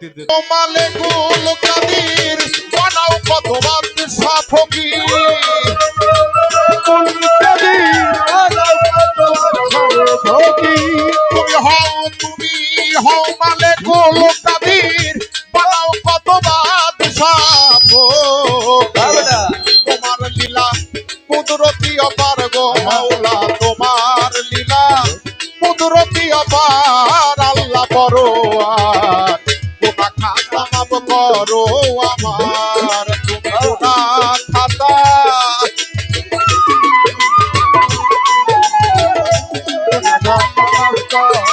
ব্যক্তিদের। মালে গুল কাদির বানাও কত ফকির তুমি হও তুমি হও মালে গুল কাদির বানাও কত করো আমার তুমি গোনা খাতা বেহেস্তে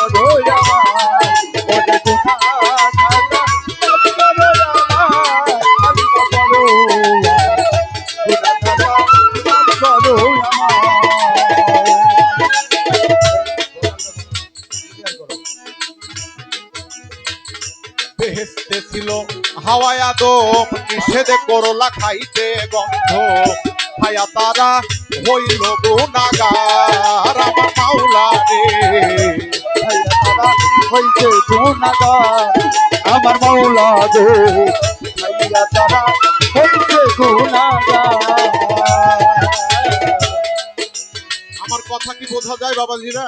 হাওয়ায় আদম নিষেধ করলা খাইতে গন্ধ। খায়া তারা হইল গুনাগার আমার মাওলা রে গুণাগার, আমার মাওলা ভাইয়া তারা গুণাগার। আমার কথা কি বোঝা যায় বাবাজিরা?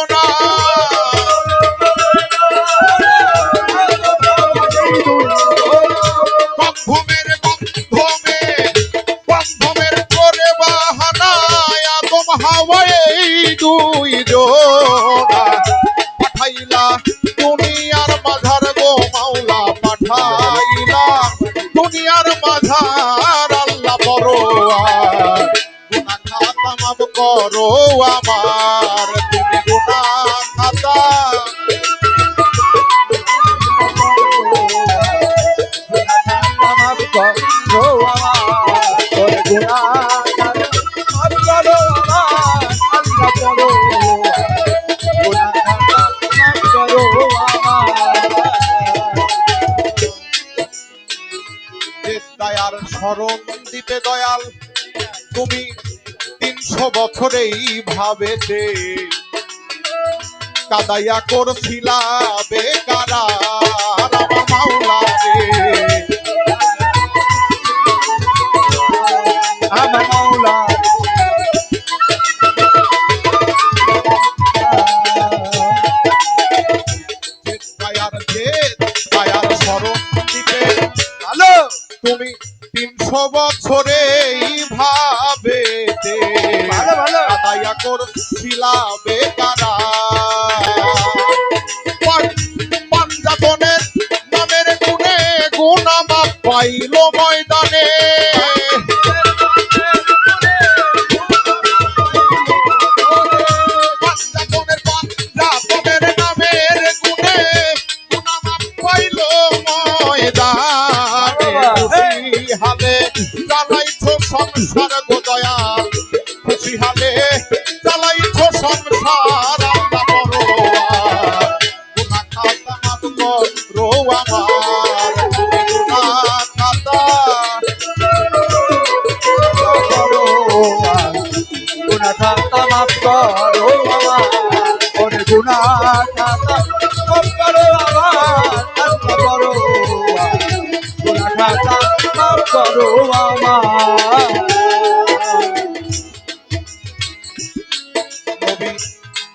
দুই জনা পাঠাইলা, দুনিয়ার মাঝার গো মাওলা পাঠাইলা। দুনিয়ার মাঝার আল্লাহ বড় করো আমার, তুমি গুনাহ খাতা। দয়াল তুমি তিনশো বছরেই ভাবেতে। কাদাইয়া করছিলা বেকারা মাওলা করছিলা তারা পাঞ্জাতনের নামের গুণে গুণামা পাইল ময়দানে।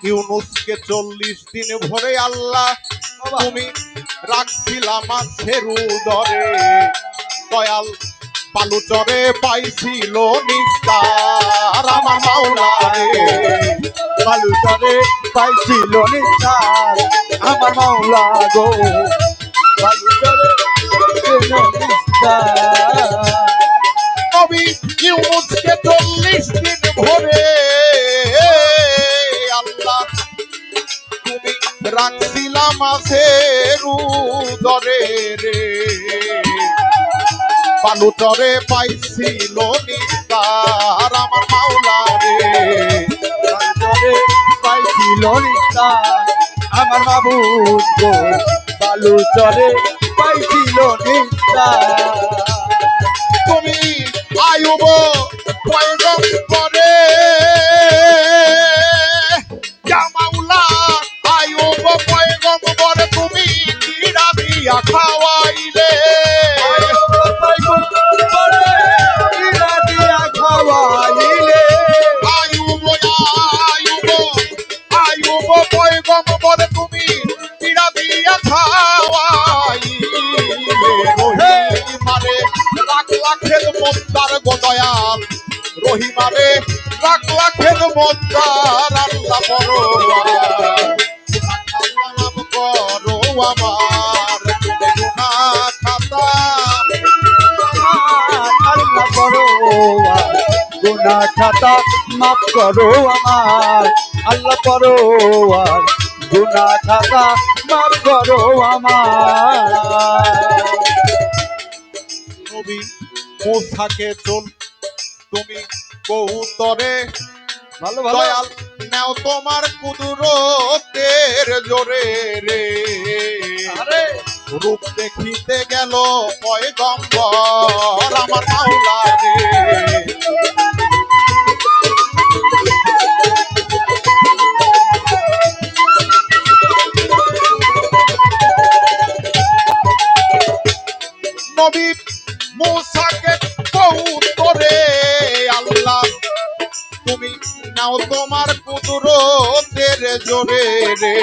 ইউনুসকে চল্লিশ দিন ভরে আল্লাহ, তুমি রাখছিলাম মাছের উদরে। দয়াল পালুচরে পাইছিল নিস্তার আমার মাওলা রে বালু চরে পাইছিল নিস্তার। আমার মাওলা গো পাইছিল নিস্তার। নবী ইউনুসকে চল্লিশ দিন ভরে, আল্লাহ তুমি রাখছিলাম মাছের উদরে রে। পালুচরে পাইছিল নিস্তার, আমার পাইছিল নিস্তার আমার বাবু বালু চরে পাইছিল নিস্তার। তুমি আয়ুব আল্লাহ পরোয়ার নাম করো আমার গুনাহ খাতা আল্লাহ করো গুনা খাতা মাফ করো আমার আল্লাহ করো গুনা খাতা মাফ করো আমার নবী মোসাকে চল তুমি কৌতরে দয়াল নাও তোমার কুদুরতের জোরে রে। আরে। রূপ দেখিতে গেল পয়গম্বর আমার মাওলা রে কুদরতের জোরে রে।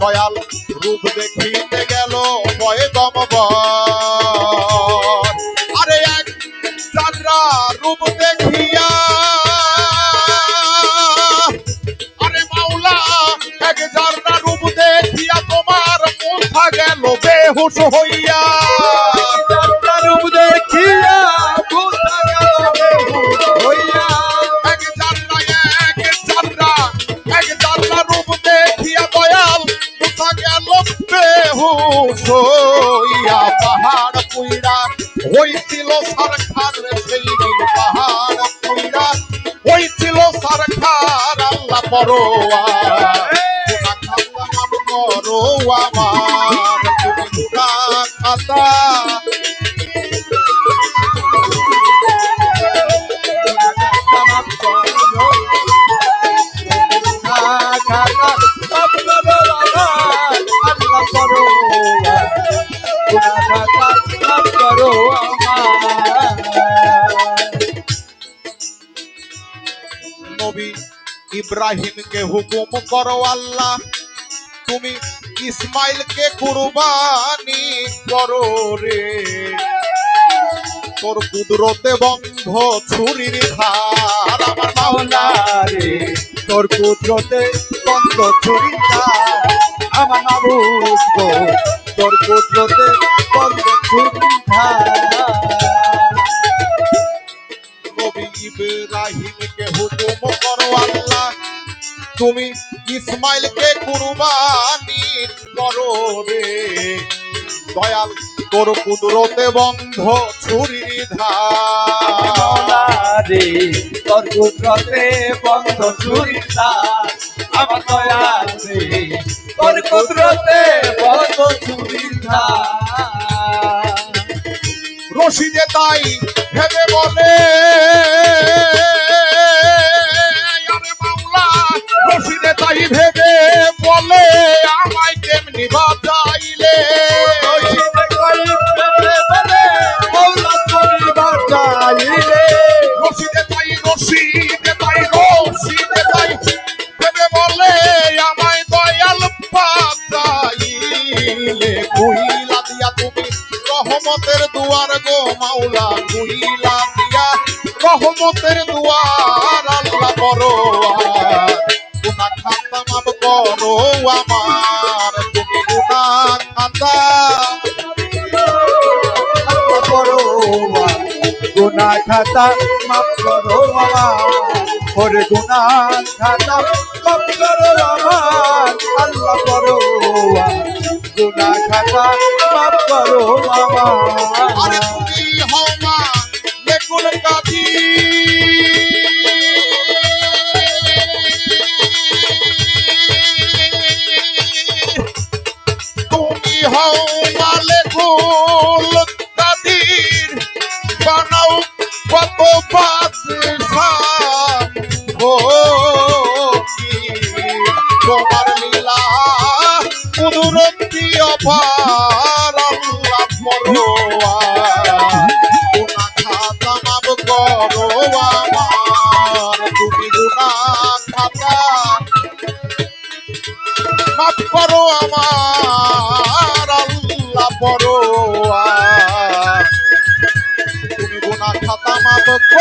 দয়াল রূপ দেখিতে গেল পয়গম্বর আরে এক যাত্রা রূপ দেখিয়া। আরে মাওলা, এক যাত্রা রূপ দেখিয়া তোমার মুখা গেল বেহুশ হইয়া। হইয়া পাহাড় পুইরা হইছিল সরকার সেই দিন পাহাড় পুইরা। হইছিল সরকার আল্লাহ পরোয়া। আমার। করো নবী ইব্রাহিমকে হুকুম করো আল্লাহ, তুমি ইসমাইলকে কুরবানি করো রে। তোর কুদরতে বন্ধ ছুরির ধার আমার মাওলা রে। তোর কুদরতে বন্ধ ছুরিটা আমার মাবুদ গো তোর কুদরতে বন্ধ ছুরিটা নবী ইব্রাহিমকে হুকুম করো আল্লাহ। তুমি ইসমাইলকে কুরবানি করো রে দয়াল, তোর কুদরতে বন্ধ ছুরির ধার। তোর কুদরতে বন্ধ ছুরিটা আমার দয়া রে তোর কুদরতে বন্ধ ছুরিটা রশিদে তাই ভেবে বলে আমার তুমি গুনা খাতা। গুনা খাতা, মাফ করো আমার। ওরে গুনা খাতা, মাফ করো আমার। আল্লাহ করো গুনা খাতা, মাফ করো আরে তুমি হও মা কাদি। দাও কত বাদশা ও তোমার লীলা কুদরতি অপার আল্লাহ পরোয়া গুনা খাতা মাফ করো আমার। তুমি গুনা খাতা মাফ করো আমার, আল্লাহ পরোয়া কক্ষ